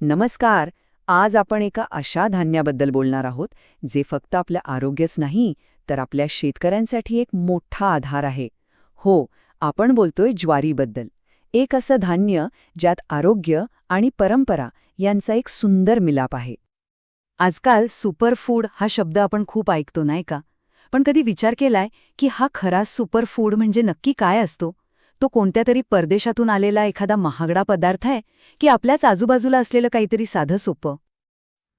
नमस्कार. आज आपण एका अशा धान्याबद्दल बोलणार आहोत जे फक्त आपल्या आरोग्यच नाही तर आपल्या शेतकऱ्यांसाठी एक मोठा आधार आहे. हो आपण बोलतोय ज्वारीबद्दल. एक असं धान्य ज्यात आरोग्य आणि परंपरा यांचा एक सुंदर मिलाप आहे. आजकाल सुपरफूड हा शब्द आपण खूप ऐकतो नाही का? पण कधी विचार केलाय की हा खरा सुपरफूड म्हणजे नक्की काय असतो? तो कोणत्या तरी परदेशातून आलेला एखादा महागडा पदार्थ आहे की आपल्याच आजूबाजूला असलेलं काहीतरी साधं सोपं?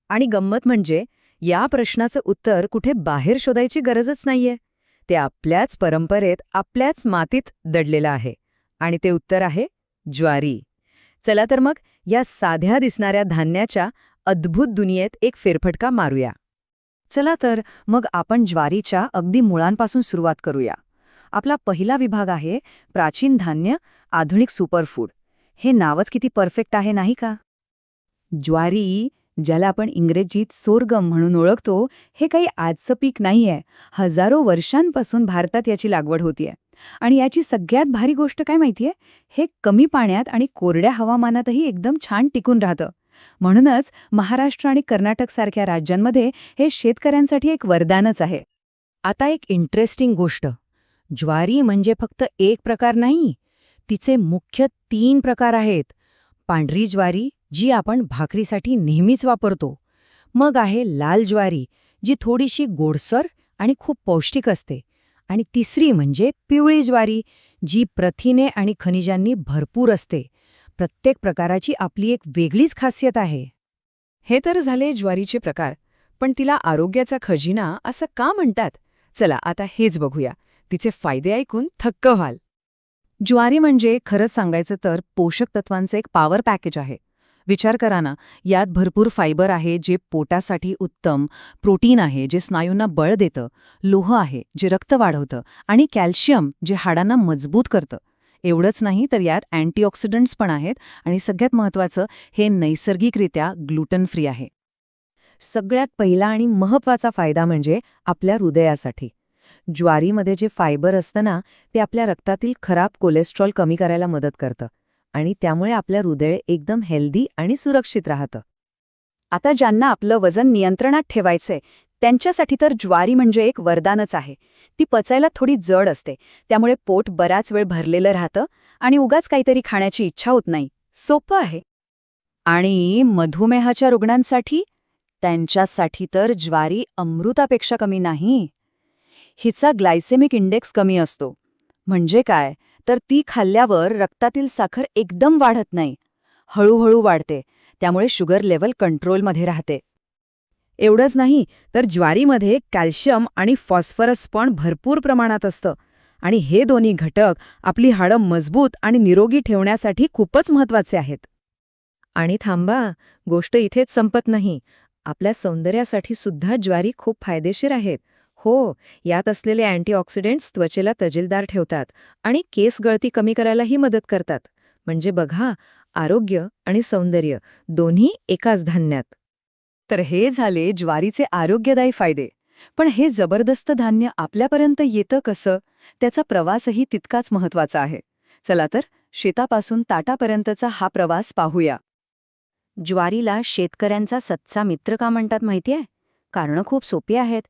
आणि गंमत म्हणजे या प्रश्नाचं उत्तर कुठे बाहेर शोधायची गरजच नाहीये. ते आपल्याच परंपरेत आपल्याच मातीत दडलेलं आहे. आणि ते उत्तर आहे ज्वारी. चला तर मग या साध्या दिसणाऱ्या धान्याच्या अद्भुत दुनियेत एक फेरफटका मारूया. चला तर मग आपण ज्वारीच्या अगदी मुळांपासून सुरुवात करूया. आपला पहिला विभाग आहे प्राचीन धान्य आधुनिक सुपरफूड. हे नावच किती परफेक्ट आहे नाही का? ज्वारी ज्याला आपण इंग्रजीत सोरगम म्हणून ओळखतो हे काही आजचं पीक नाहीये. हजारो वर्षांपासून भारतात याची लागवड होतीये. आणि याची सगळ्यात भारी गोष्ट काय माहितीये? हे कमी पाण्यात आणि कोरड्या हवामानातही एकदम छान टिकून राहतं. म्हणूनच महाराष्ट्र आणि कर्नाटकसारख्या राज्यांमध्ये हे शेतकऱ्यांसाठी एक वरदानच आहे. आता एक इंटरेस्टिंग गोष्ट. ज्वारी म्हणजे फक्त एक प्रकार नाही तिचे मुख्य तीन प्रकार आहेत. पांढरी ज्वारी जी आपण भाकरीसाठी नेहमीच वापरतो. मग आहे लाल ज्वारी जी थोडीशी गोडसर आणि खूप पौष्टिक असते. आणि तिसरी म्हणजे पिवळी ज्वारी जी प्रथिने आणि खनिजांनी भरपूर असते. प्रत्येक प्रकाराची आपली एक वेगळीच खासियत आहे. हे तर झाले ज्वारीचे प्रकार पण तिला आरोग्याचा खजिना असं का म्हणतात? चला आता हेच बघूया. तिचे फायदे ऐकून थक्क व्हाल. ज्वारी म्हणजे खरंच सांगायचं तर पोषक तत्वांचं एक पॉवर पॅकेज आहे. विचार करा ना यात भरपूर फायबर आहे जे पोटासाठी उत्तम प्रोटीन आहे जे स्नायूंना बळ देतं लोह आहे जे रक्त वाढवतं आणि कॅल्शियम जे हाडांना मजबूत करतं. एवढंच नाही तर यात अँटीऑक्सिडंट्स पण आहेत आणि सगळ्यात महत्त्वाचं हे नैसर्गिकरित्या ग्लुटन फ्री आहे. सगळ्यात पहिला आणि महत्त्वाचा फायदा म्हणजे आपल्या हृदयासाठी. ज्वारीमध्ये जे फायबर असतं ना ते आपल्या रक्तातील खराब कोलेस्ट्रॉल कमी करायला मदत करतं आणि त्यामुळे आपलं हृदय एकदम हेल्दी आणि सुरक्षित राहतं. आता ज्यांना आपलं वजन नियंत्रणात ठेवायचंय त्यांच्यासाठी तर ज्वारी म्हणजे एक वरदानच आहे. ती पचायला थोडी जड असते त्यामुळे पोट बराच वेळ भरलेलं राहतं आणि उगाच काहीतरी खाण्याची इच्छा होत नाही. सोपं आहे. आणि मधुमेहाच्या रुग्णांसाठी? त्यांच्यासाठी तर ज्वारी अमृतापेक्षा कमी नाही. हिचा ग्लायसेमिक इंडेक्स कमी असतो. म्हणजे काय? तर ती खाल्ल्यावर रक्तातील साखर एकदम वाढत नाही. हळूहळू वाढते. त्यामुळे शुगर लेवल कंट्रोलमध्ये राहते. एवढंच नाही तर ज्वारीमध्ये कॅल्शियम आणि फॉस्फरस पण भरपूर प्रमाणात असतं. आणि हे दोन्ही घटक आपली हाडं मजबूत आणि निरोगी ठेवण्यासाठी खूपच महत्त्वाचे आहेत. आणि थांबा गोष्ट इथेच संपत नाही. आपल्या सौंदर्यासाठी सुद्धा ज्वारी खूप फायदेशीर आहेत. हो यात असलेले अँटीऑक्सिडंट्स त्वचेला तजेलदार ठेवतात आणि केस गळती कमी करायलाही मदत करतात. म्हणजे बघा आरोग्य आणि सौंदर्य दोन्ही एकाच धान्यात. तर हे झाले ज्वारीचे आरोग्यदायी फायदे. पण हे जबरदस्त धान्य आपल्यापर्यंत येतं कसं? त्याचा प्रवासही तितकाच महत्त्वाचा आहे. चला तर शेतापासून ताटापर्यंतचा हा प्रवास पाहूया. ज्वारीला शेतकऱ्यांचा सच्चा मित्र का म्हणतात माहितीये? कारणं खूप सोपी आहेत.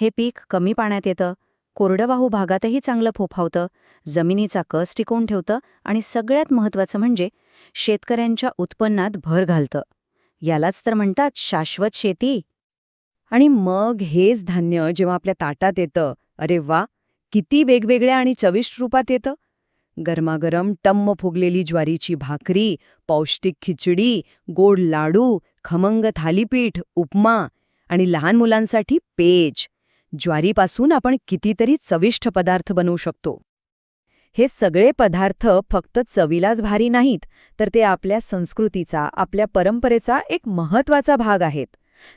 हे पीक कमी पाण्यात येतं कोरडवाहू भागातही चांगलं फोफावतं जमिनीचा कस टिकवून ठेवतं आणि सगळ्यात महत्त्वाचं म्हणजे शेतकऱ्यांच्या उत्पन्नात भर घालतं. यालाच तर म्हणतात शाश्वत शेती. आणि मग हेच धान्य जेव्हा आपल्या ताटात येतं अरे वा किती वेगवेगळ्या आणि चविष्ट रूपात येतं. गरमागरम टम्म फुगलेली ज्वारीची भाकरी पौष्टिक खिचडी गोड लाडू खमंग थालीपीठ उपमा आणि लहान मुलांसाठी पेज. ज्वारीपासून आपण कितीतरी चविष्ट पदार्थ बनवू शकतो. हे सगळे पदार्थ फक्त चवीलाच भारी नाहीत तर ते आपल्या संस्कृतीचा आपल्या परंपरेचा एक महत्त्वाचा भाग आहेत.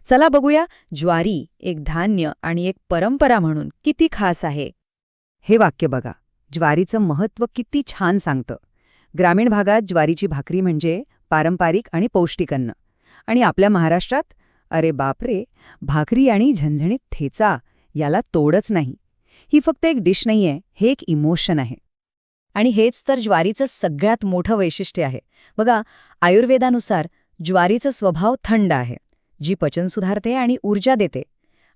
चला बघूया ज्वारी एक धान्य आणि एक परंपरा म्हणून किती खास आहे. हे वाक्य बघा. ज्वारीचं महत्त्व किती छान सांगतं. ग्रामीण भागात ज्वारीची भाकरी म्हणजे पारंपरिक आणि पौष्टिक अन्न. आणि आपल्या महाराष्ट्रात अरे बापरे भाकरी आणि झणझणीत ठेचा याला तोडच नाही. ही फक्त एक डिश नाहीये हे एक इमोशन आहे. आणि हेच तर ज्वारीचं सगळ्यात मोठं वैशिष्ट्य आहे. बघा आयुर्वेदानुसार ज्वारीचा स्वभाव थंड आहे जी पचन सुधारते आणि ऊर्जा देते.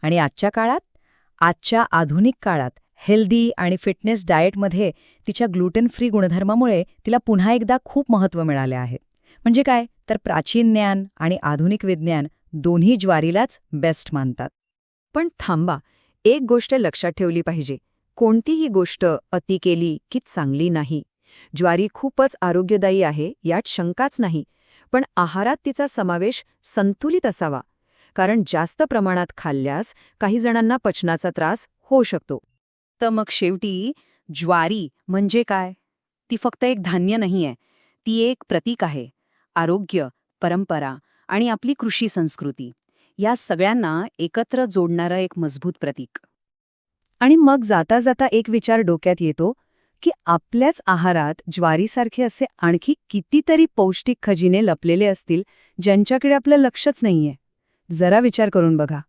आणि आजच्या काळात आजच्या आधुनिक काळात हेल्दी आणि फिटनेस डाएटमध्ये तिच्या ग्लुटेन फ्री गुणधर्मामुळे तिला पुन्हा एकदा खूप महत्त्व मिळाले आहे. म्हणजे काय? तर प्राचीन ज्ञान आणि आधुनिक विज्ञान दोन्ही ज्वारीलाच बेस्ट मानतात. पण थांबा एक गोष्ट लक्षात ठेवली पाहिजे. कोणतीही गोष्ट अति केली की चांगली नाही. ज्वारी खूपच आरोग्यदायी आहे यात शंकाच नाही. पण आहारात तिचा समावेश संतुलित असावा. कारण जास्त प्रमाणात खाल्ल्यास काही जणांना पचनाचा त्रास होऊ शकतो. तर मग शेवटी ज्वारी म्हणजे काय? ती फक्त एक धान्य नाहीये. ती एक प्रतीक आहे. आरोग्य परंपरा आणि आपली कृषी संस्कृती. या सगळ्यांना एकत्र जोडणारं एक मजबूत प्रतीक. आणि मग जाता जाता एक विचार डोक्यात येतो की आपल्याच आहारात ज्वारीसारखे असे आणखी कितीतरी पौष्टिक खजिने लपलेले असतील ज्यांच्याकडे आपलं लक्षच नाहीये. जरा विचार करून बघा.